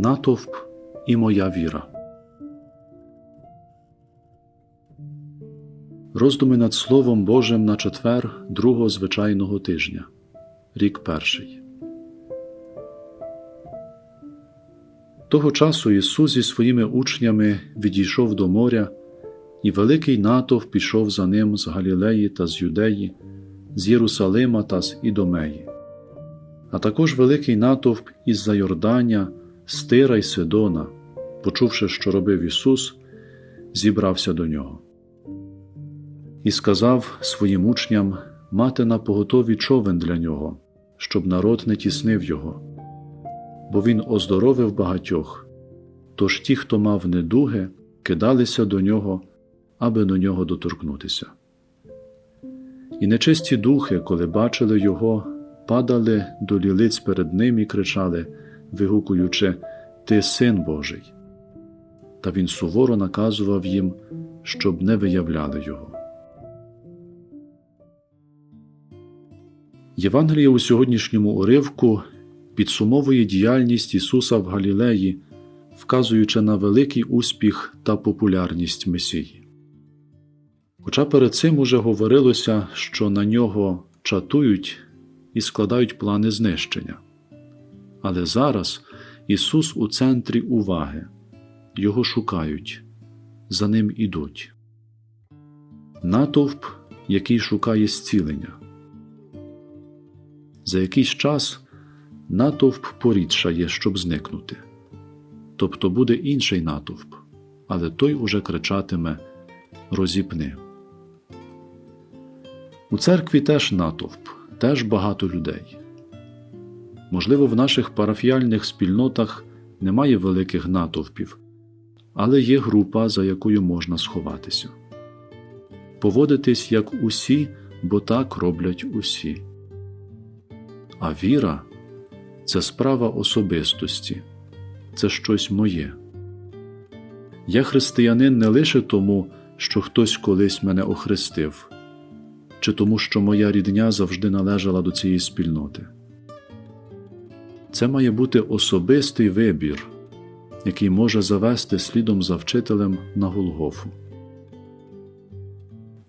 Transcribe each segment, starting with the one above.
натовп і моя віра. Роздуми над Словом Божим на четвер другого звичайного тижня, рік перший. Того часу Ісус зі своїми учнями відійшов до моря, і великий натовп пішов за ним з Галілеї та з Юдеї, з Єрусалима та з Ідомеї, а також великий натовп із за Йордання, з Тира й Сидона, почувши, що робив Ісус, зібрався до нього. І сказав своїм учням мати на поготові човен для нього, щоб народ не тіснив його бо він оздоровив багатьох. Тож ті, хто мав недуги, кидалися до нього, аби до нього доторкнутися. І нечисті духи, коли бачили його, падали до лілиць перед ним і кричали, вигукуючи Ти син Божий. Та він суворо наказував їм, щоб не виявляли його. Євангеліє у сьогоднішньому уривку підсумовує діяльність Ісуса в Галілеї, вказуючи на великий успіх та популярність Месії. Хоча перед цим уже говорилося, що на нього чатують і складають плани знищення. Але зараз Ісус у центрі уваги, Його шукають, за ним ідуть. Натовп, який шукає зцілення. За якийсь час натовп порідшає, щоб зникнути. Тобто буде інший натовп, але той уже кричатиме Розіпни. У церкві теж натовп, теж багато людей. Можливо, в наших парафіальних спільнотах немає великих натовпів, але є група, за якою можна сховатися. Поводитись як усі, бо так роблять усі. А віра це справа особистості, це щось моє. Я християнин не лише тому, що хтось колись мене охрестив, чи тому, що моя рідня завжди належала до цієї спільноти. Це має бути особистий вибір, який може завести слідом за вчителем на Голгофу.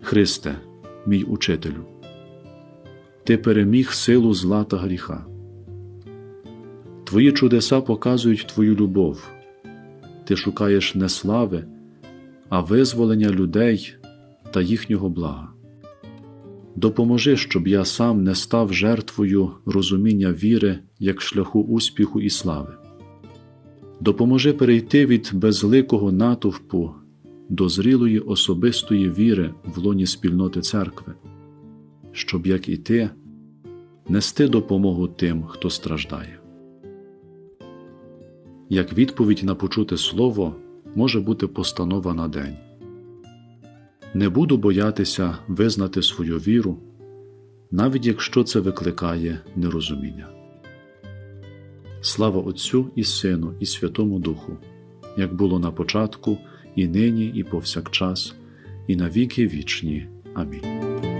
Христе, мій учителю, Ти переміг силу зла та гріха. Твої чудеса показують Твою любов. Ти шукаєш не слави, а визволення людей та їхнього блага. Допоможи, щоб я сам не став жертвою розуміння віри як шляху успіху і слави. Допоможи перейти від безликого натовпу до зрілої особистої віри в лоні спільноти церкви, щоб, як і ти, нести допомогу тим, хто страждає. Як відповідь на почуте слово може бути постанова на день. Не буду боятися визнати свою віру, навіть якщо це викликає нерозуміння. Слава Отцю і Сину, і Святому Духу, як було на початку, і нині, і повсякчас, і на віки вічні. Амінь.